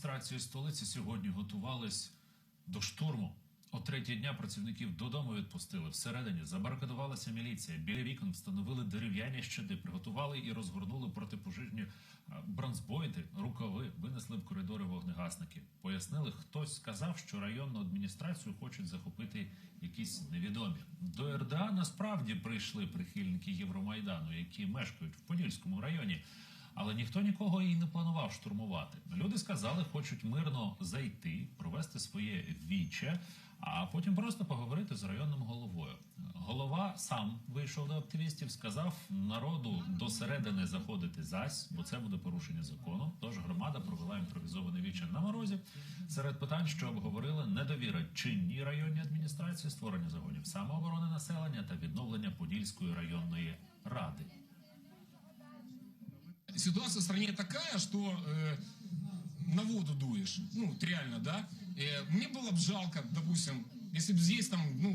адміністрації столиці сьогодні готувались до штурму. О третій дня працівників додому відпустили. Всередині забарикадувалася міліція. Біля вікон встановили дерев'яні щити, приготували і розгорнули протипожежні бронзбойти, рукави, винесли в коридори вогнегасники. Пояснили, хтось сказав, що районну адміністрацію хочуть захопити якісь невідомі. До РДА насправді прийшли прихильники Євромайдану, які мешкають в Подільському районі. Але ніхто нікого і не планував штурмувати. Люди сказали, хочуть мирно зайти, провести своє віче, а потім просто поговорити з районним головою. Голова сам вийшов до активістів, сказав народу до середини заходити зась, бо це буде порушення закону. Тож громада провела імпровізоване віче на морозі. Серед питань, що обговорили, недовіра чинній районній адміністрації, створення загонів самооборони населення та відновлення Подільської районної ради. ситуация в стране такая, что э, на воду дуешь. Ну, вот реально, да. Э, мне было бы жалко, допустим, если бы здесь там, ну,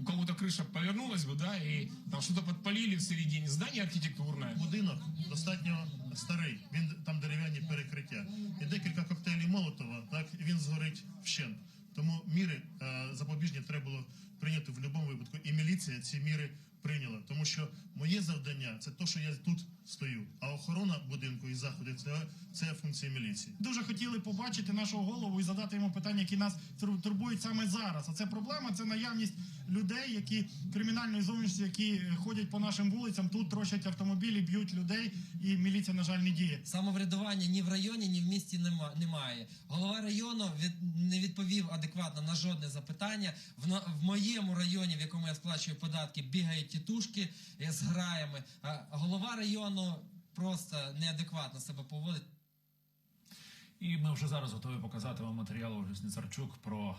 у кого-то крыша повернулась бы, да, и там что-то подпалили в середине. Здание архитектурное. Будинок достатньо старий. Він там дерев'яні перекриття. І декілька коктейлів Молотова, так і він згорить вщент. Тому міри е, запобіжні треба було прийняти в будь-якому випадку. І міліція ці міри Прийняла. Тому що моє завдання це те, що я тут стою. А охорона будинку і заходи це, це функція міліції. Дуже хотіли побачити нашого голову і задати йому питання, які нас тур- турбують саме зараз. А це проблема, це наявність людей, які кримінальної зовнішності, які ходять по нашим вулицям, тут трощать автомобілі, б'ють людей, і міліція, на жаль, не діє. Самоврядування ні в районі, ні в місті нема, немає. Голова району від, не відповів адекватно на жодне запитання. В, на- в моєму районі, в якому я сплачую податки, бігають тітушки з граями. А голова району просто неадекватно себе поводить. І ми вже зараз готові показати вам матеріал Ольги про